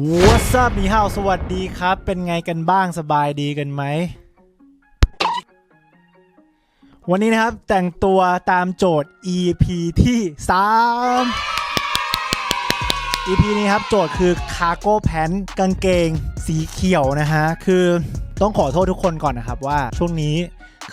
What's up มีฮาวสวัสดีครับ เป็นไงกันบ้างสบายดีกันไหม วันนี้นะครับแต่งตัวตามโจทย์ EP ที่ 3 EP นี้ครับโจทย์คือ Cargo Pants กางเกงสีเขียวนะฮะ คือต้องขอโทษทุกคนก่อนนะครับว่าช่วงนี้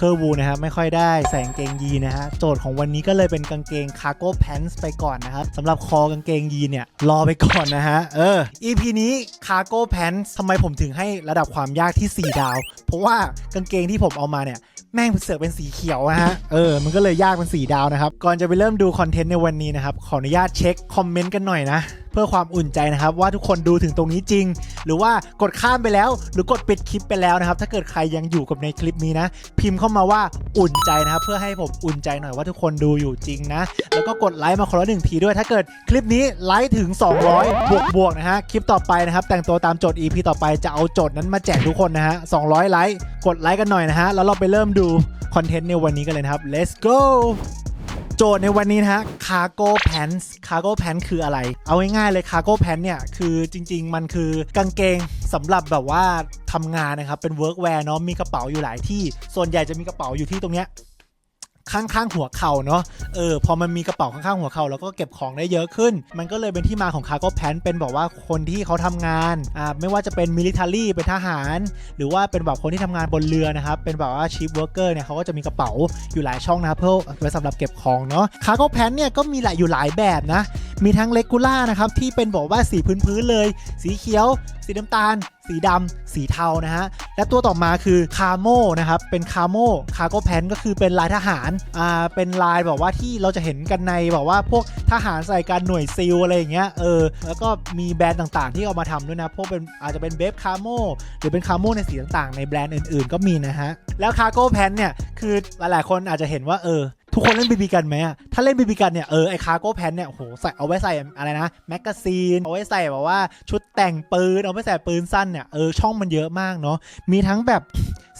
เคอร์บูนะครับไม่ค่อยได้ใส่กางเกงยีนะฮะโจทย์ของวันนี้ก็เลยเป็นกางเกง Cargo Pants ไปก่อนนะครับสำหรับคอกางเกงยีเนี่ยรอไปก่อนนะฮะเออ EP นี้ Cargo Pants ทำไมผมถึงให้ระดับความยากที่ 4 ดาว เพราะว่ากางเกงที่ผมเอามาเนี่ยแม่งเสือกเป็นสีเขียวนะฮะ เออ มันก็เลยยากเป็นสีดาวนะครับ ก่อนจะไปเริ่มดูคอนเทนต์ในวันนี้นะครับ ขออนุญาตเช็คคอมเมนต์กันหน่อยนะเพื่อความอุ่นใจนะครับ ว่าทุกคนดูถึงตรงนี้จริง หรือว่ากดข้ามไปแล้ว หรือกดปิดคลิปไปแล้วนะครับ ถ้าเกิดใครยังอยู่กับในคลิปนี้นะ พิมพ์เข้ามาว่าอุ่นใจนะครับ เพื่อให้ผมอุ่นใจหน่อยว่าทุกคนดูอยู่จริงนะ แล้วก็กดไลค์มาคนละหนึ่งทีด้วย ถ้าเกิดคลิปนี้ไลค์ถึง 200 บวกบวกนะฮะคลิปต่อไปนะครับ แต่งตัวตามโจทย์ EP ต่อไปจะเอาโจทย์นั้นมาแจกทุกคนนะฮะ200 ไลค์กดไลค์กันหน่อยนะฮะแล้วเราไปเริ่มดูคอนเทนต์ในวันนี้กันเลยนะครับ let's go โจทย์ในวันนี้นะฮะ cargo pants cargo pants คืออะไร เอาง่ายๆเลย cargo pants เนี่ย คือจริง ๆ มันคือกางเกงสำหรับแบบว่าทำงานนะครับ เป็น workwear เนาะมีกระเป๋าอยู่หลายที่ ส่วนใหญ่จะมีกระเป๋าอยู่ที่ตรงเนี้ย ข้างๆหัวเข่าเนาะเออพอมันมีกระเป๋าข้างๆหัวเข่าแล้วก็เก็บของได้เยอะขึ้น มันก็เลยเป็นที่มาของ cargo pants เป็นแบบว่าคนที่เขาทำงานอ่าไม่ว่าจะเป็น military เป็นทหาร หรือว่าเป็นแบบคนที่ทำงานบนเรือนะครับเป็นแบบว่า chief worker เนี่ยเขาก็จะมีกระเป๋าอยู่หลายช่องนะเพื่อไว้สำหรับเก็บของเนาะ cargo pants เนี่ยก็มีหลายอยู่หลายแบบนะมีทั้ง regular นะครับที่เป็นบอกว่าสีพื้นๆเลย สีเขียว สีน้ำตาล สีดำสีเทานะฮะ และตัวต่อมาคือคาโมนะครับ เป็นคาโมคาร์โกแพนก็คือเป็นลายทหาร อ่า เป็นลายแบบว่าที่เราจะเห็นกันในแบบว่าพวกทหารใส่การหน่วยซิลอะไรอย่างเงี้ย เออ แล้วก็มีแบรนด์ต่างๆ ที่เอามาทำด้วยนะ พวกเป็นอาจจะเป็นเบฟคาโมหรือเป็นคาโมในสีต่างๆ ในแบรนด์อื่นๆ ก็มีนะฮะ แล้วคาร์โกแพนเนี่ย คือหลายๆคนอาจจะเห็นว่า เออ ทุกคนเล่นบีบีกันไหมอะถ้าเล่นบีบีกันเนี่ย เออ ไอคาร์โก้แพนเนี่ยโอ้โหใส่เอาไว้ใส่อะไรนะ แมกกาซีน เอาไว้ใส่แบบว่าชุดแต่งปืน เอาไว้ใส่ปืนสั้นเนี่ย เออ ช่องมันเยอะมากเนาะ มีทั้งแบบ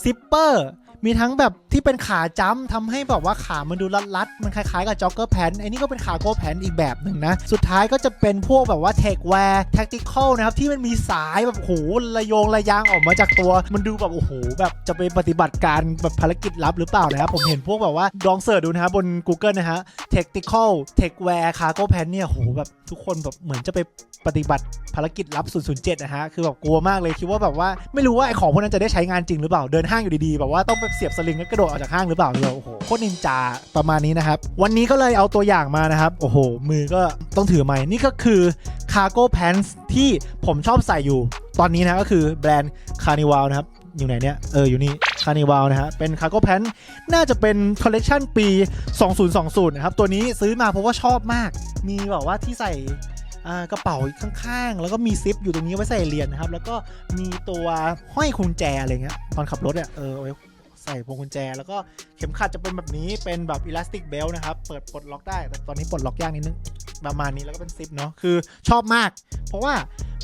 ซิปเปอร์ มีทั้งแบบที่เป็นขาจ้ำทำให้แบบว่าขามันดูรัดๆมันคล้ายๆกับจ็อกเกอร์แพนไอ้นี่ก็เป็นขาโก้แพนอีกแบบหนึ่งนะ สุดท้ายก็จะเป็นพวกแบบว่าเทคแวร์แท็กติคอลนะครับ ที่มันมีสายแบบโหระโยงระยางออกมาจากตัว มันดูแบบโอ้โหแบบจะไปปฏิบัติการแบบภารกิจลับหรือเปล่านะครับผมเห็นพวกแบบว่าลองเสิร์ชดูนะครับบน Google นะฮะ Tactical Techwear Cargo Pants เนี่ยโหแบบทุกคนแบบเหมือนจะไปปฏิบัติภารกิจลับ 007 นะฮะ คือแบบกลัวมากเลยคิดว่าแบบว่าไม่รู้ว่าไอของพวกนั้นจะได้ใช้งานจริงหรือเปล่า เดินห้างอยู่ดีๆ แบบว่าต้องไปเสียบสลิงแล้วกระโดดออกจากห้างหรือเปล่าเนี่ยโอ้โหโคตรนินจาประมาณนี้นะครับ วันนี้ก็เลยเอาตัวอย่างมานะครับ โอ้โห มือก็ต้องถือไม้นี่ก็คือ Cargo Pants ที่ผมชอบใส่อยู่ ตอนนี้นะก็คือแบรนด์ Carnival นะครับอยู่ไหนเนี่ยเอออยู่นี่ Carnival นะฮะ เป็น Cargo Pants น่าจะเป็นคอลเลกชันปี 2020 นะครับ ตัวนี้ซื้อมาเพราะว่าชอบมาก มีแบบว่าที่ใส่กระเป๋าข้างๆ แล้วก็มีซิปอยู่ตรงนี้ไว้ใส่เหรียญนะครับ แล้วก็มีตัวห้อยกุญแจอะไรเงี้ย ตอนขับรถอะเออไว้ใส่พวงกุญแจ แล้วก็เข็มขัดจะเป็นแบบนี้เป็นแบบอิลาสติกเบลนะครับ เปิดปลดล็อกได้ แต่ตอนนี้ปลดล็อกยากนิดนึงประมาณนี้แล้วก็เป็นซิปเนาะคือชอบมาก เพราะว่า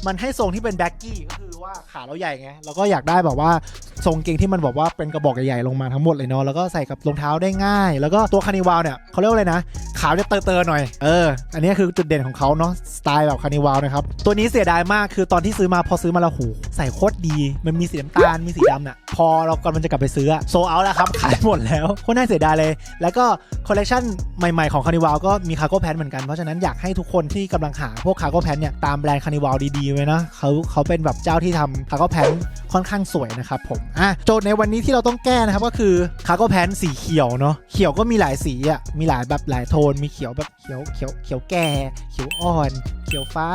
มันให้ทรงที่เป็นแบ็กกี้ก็คือว่าขาเราใหญ่ไงแล้วก็อยากได้แบบว่าทรงเกงที่มันแบบว่าเป็นกระบอกใหญ่ๆลงมาทั้งหมดเลยเนาะแล้วก็ใส่กับรองเท้าได้ง่าย แล้วก็ตัวคานิวาลเนี่ยเขาเรียกว่าอะไรนะ ขาวจะเตอร์ๆหน่อยเอออันนี้คือจุดเด่นของเขาเนาะสไตล์แบบคานิวาลนะครับตัวนี้เสียดายมากคือตอนที่ซื้อมาพอซื้อมาแล้วหูใส่โคตรดี มันมีสีน้ำตาลมีสีดำน่ะพอเรากำลังจะกลับไปซื้อโซเอาแล้วครับขายหมดแล้วโคตรน่าเสียดายเลย แล้วก็คอลเลคชันใหม่ๆของคานิวาลก็มีคาร์โก้แพนเหมือนกันเพราะฉะนั้นอยากให้ทุกคนที่กำลังหาพวกคาร์โก้แพนเนี่ยตามแบรนด์คานิวาลดีๆไว้นะเขาเขาเป็นแบบเจ้าที่ทำคาร์โก้แพนค่อนข้างสวยนะครับผมอะโจทย์ในวันนี้ที่เราต้องแก้นะครับก็คือคาร์โก้แพนสีเขียวเนาะเขียวก็มีหลายสีอะมีหลายแบบหลายโทน มีเขียวแบบเขียวเขียวเขียวแก่ เขียวอ่อน เขียวฟ้า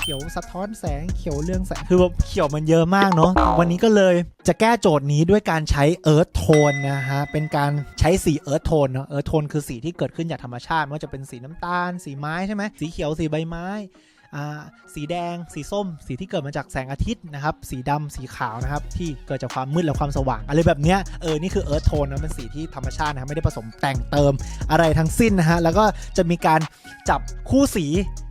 เขียวสะท้อนแสงเขียวเรื่องแสงคือแบบเขียวมันเยอะมากเนาะวันนี้ก็เลยจะแก้โจทย์นี้ด้วยการใช้เอิร์ธโทนนะฮะเป็นการใช้สีเอิร์ธโทนเนาะเอิร์ธโทนคือสีที่เกิดขึ้นจากธรรมชาติไม่ว่าจะเป็นสีน้ำตาล สีไม้ใช่ไหมสีเขียวสีใบไม้ สีแดง สีส้ม สีที่เกิดมาจากแสงอาทิตย์นะครับ สีดำสีขาวนะครับ ที่เกิดจากความมืดและความสว่าง อะไรแบบเนี้ย เออ นี่คือเอิร์ธโทนนะเป็นสีที่ธรรมชาตินะครับ ไม่ได้ผสมแต่งเติมอะไรทั้งสิ้นนะฮะ แล้วก็จะมีการจับคู่สี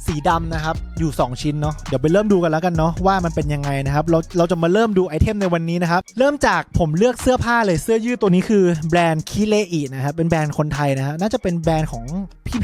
สีดำนะครับ อยู่ 2 ชิ้นเนาะเดี๋ยวไปเริ่มดูกันแล้วกันเนาะว่ามันเป็นยังไงนะครับเราเราจะมาเริ่มดูไอเทมในวันนี้นะครับ เริ่มจากผมเลือกเสื้อผ้าเลยเสื้อยืดตัวนี้คือแบรนด์คิเลอินะครับเป็นแบรนด์คนไทยนะฮะน่าจะเป็นแบรนด์ของ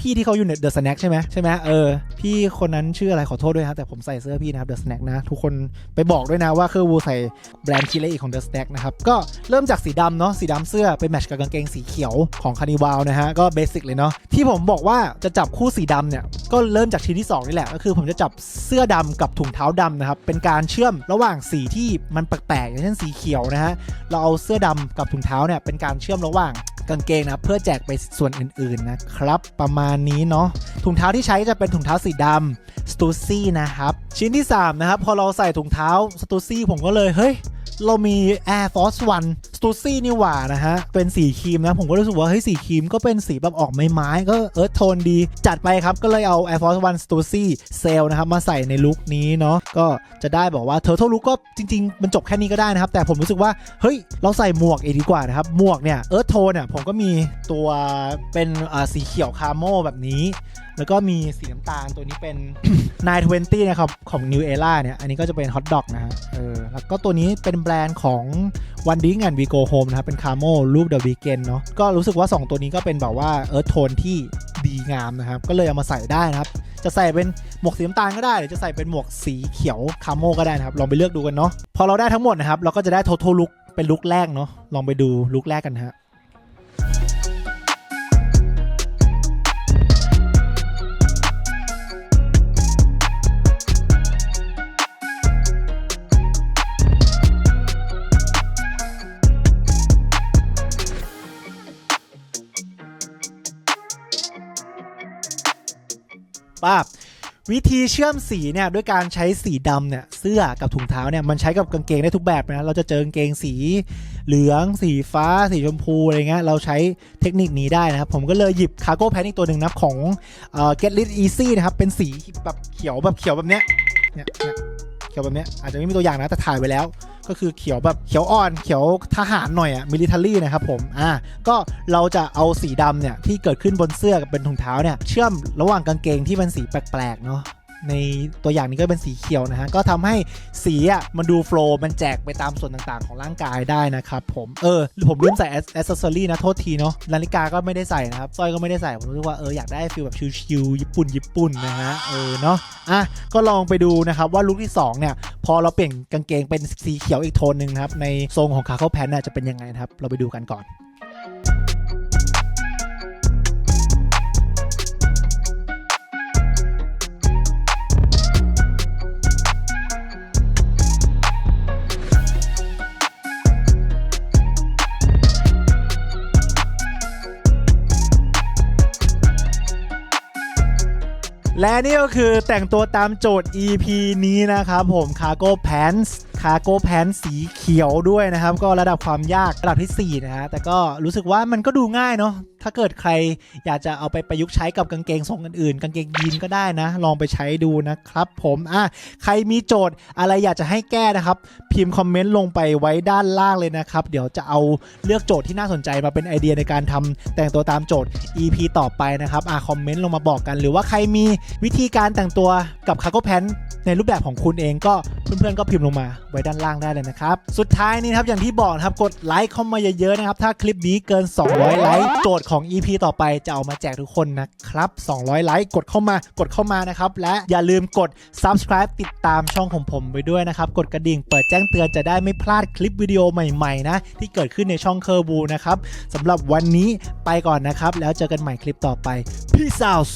พี่ๆที่เขาอยู่ในเดอะสแน็คใช่ไหมใช่ไหมเออพี่คนนั้นชื่ออะไรขอโทษด้วยครับแต่ผมใส่เสื้อพี่นะครับเดอะสแน็คนะทุกคนไปบอกด้วยนะว่าเคอร์วูใส่แบรนด์คิเลอิของเดอะสแน็คนะครับก็เริ่มจากสีดำเนาะสีดำเสื้อไปแมทช์กับกางเกงสีเขียวของคานิวาลนะฮะก็เบสิกเลยเนาะที่ผมบอกว่าจะจับคู่สีดำเนี่ยก็เริ่มจากชิ้นที่สองนี่แหละ ก็คือผมจะจับเสื้อดำกับถุงเท้าดำนะครับ เป็นการเชื่อมระหว่างสีที่มันแปลกๆอย่างเช่นสีเขียวนะฮะ เราเอาเสื้อดำกับถุงเท้าเนี่ยเป็นการเชื่อมระหว่างกางเกงนะเพื่อแจกไปส่วนอื่นๆนะครับ ประมาณนี้เนาะถุงเท้าที่ใช้จะเป็นถุงเท้าสีดำสตูซี่นะครับชิ้นที่3นะครับพอเราใส่ถุงเท้าสตูซี่ผมก็เลยเฮ้ย เรามี Air Force One s t u s y นี่หว่านะฮะ เป็นสีครีมนะ ผมก็รู้สึกว่าเฮ้ยสีครีมก็เป็นสีแบบออกไม้ๆก็เอิร์ธโทนดี จัดไปครับ ก็เลยเอา Air Force One s t u s y Sail นะครับ มาใส่ในลุคนี้เนาะก็จะได้บอกว่า Turtle Look ก็จริง ๆ มันจบแค่นี้ก็ได้นะครับ แต่ผมรู้สึกว่าเฮ้ยเราใส่หมวกเองดีกว่านะครับหมวกเนี่ยเอิร์ธโทนเนี่ยผมก็มีตัวเป็นอ่าสีเขียวคาโมแบบนี้ แล้วก็มีสีน้ำตาลตัวนี้เป็น 920นะครับของ New Era เนี่ย อันนี้ก็จะเป็น Hot Dog นะฮะเออแล้วก็ตัวนี้เป็นแบรนด์ของ One Ding and We Go Home นะครับ เป็นคาโมรูป The Weekend เนาะก็รู้สึกว่า 2 ตัวนี้ก็เป็นแบบว่าเอิร์ธโทนที่ดีงามนะครับ ก็เลยเอามาใส่ได้นะครับ จะใส่เป็นหมวกสีน้ำตาลก็ได้หรือจะใส่เป็นหมวกสีเขียวคาโมก็ได้นะครับ ลองไปเลือกดูกันเนาะพอเราได้ทั้งหมดนะครับเราก็จะได้ total look เป็นลุคแรกเนาะลองไปดูลุคแรกกันฮะ ป้าวิธีเชื่อมสีเนี่ยด้วยการใช้สีดำเนี่ยเสื้อกับถุงเท้าเนี่ยมันใช้กับกางเกงได้ทุกแบบนะเราจะเจอกางเกงสีเหลือง สีฟ้า สีชมพูอะไรเงี้ยเราใช้เทคนิคนี้ได้นะครับ ผมก็เลยหยิบคาร์โก้แพนอีกตัวหนึ่งนะของเอ่อ Get Lit Easy นะครับ เป็นสีแบบเขียวแบบเขียวแบบเนี้ยเนี่ยเนี่ยเขียวแบบเนี้ยอาจจะไม่มีตัวอย่างนะแต่ถ่ายไว้แล้ว ก็คือเขียวแบบเขียวอ่อนเขียวทหารหน่อยอะมิลิเทอรี่นะครับผมอ่าก็เราจะเอาสีดำเนี่ยที่เกิดขึ้นบนเสื้อกับเป็นถุงเท้าเนี่ยเชื่อมระหว่างกางเกงที่เป็นสีแปลกๆเนาะ ในตัวอย่างนี้ก็เป็นสีเขียวนะฮะ ก็ทำให้สีอะมันดูโฟล์มันแจกไปตามส่วนต่างๆ ของร่างกายได้นะครับผม เออ ผมลืมใส่แอสเซอรี่นะ โทษทีเนาะ นาฬิกาก็ไม่ได้ใส่นะครับสร้อยก็ไม่ได้ใส่ ผมรู้สึกว่าเอออยากได้ฟีลแบบชิลๆญี่ปุ่นญี่ปุ่นนะฮะ เออเนาะ อะ ก็ลองไปดูนะครับว่าลุคที่สองเนี่ย พอเราเปลี่ยนกางเกงเป็นสีเขียวอีกโทนหนึ่งนะครับ ในทรงของคาเข้าแพนน่ะจะเป็นยังไงนะครับ เราไปดูกันก่อน และนี่ก็คือแต่งตัวตามโจทย์ EP นี้นะครับผม Cargo Pants Cargo Pants สีเขียวด้วยนะครับ ก็ระดับความยากระดับที่ 4 นะฮะแต่ก็รู้สึกว่ามันก็ดูง่ายเนาะถ้าเกิดใครอยากจะเอาไปประยุกต์ใช้กับกางเกงทรงอื่นๆ กางเกงยีนก็ได้นะ ลองไปใช้ดูนะครับผมอะใครมีโจทย์อะไรอยากจะให้แก้นะครับ พิมพ์คอมเมนต์ลงไปไว้ด้านล่างเลยนะครับ เดี๋ยวจะเอาเลือกโจทย์ที่น่าสนใจมาเป็นไอเดียในการทำแต่งตัวตามโจทย์ EP ต่อไปนะครับอะคอมเมนต์ลงมาบอกกัน หรือว่าใครมีวิธีการแต่งตัวกับคาร์โก้แพนในรูปแบบของคุณเองก็เพื่อนๆก็พิมพ์ลงมาไว้ด้านล่างได้เลยนะครับ สุดท้ายนี้ครับอย่างที่บอกนะครับกดไลค์เข้ามาเยอะๆนะครับถ้าคลิปนี้เกิน 200 ไลค์โจทย์ของ EP ต่อไปจะเอามาแจกทุกคนนะครับ 200 ไลค์กดเข้ามากดเข้ามานะครับและอย่าลืมกด subscribe ติดตามช่องของผมไปด้วยนะครับกดกระดิ่งเปิดแจ้งเตือนจะได้ไม่พลาดคลิปวิดีโอใหม่ๆนะที่เกิดขึ้นในช่องเคอร์บูนะครับสำหรับวันนี้ไปก่อนนะครับ แล้วเจอกันใหม่คลิปต่อไป Peace out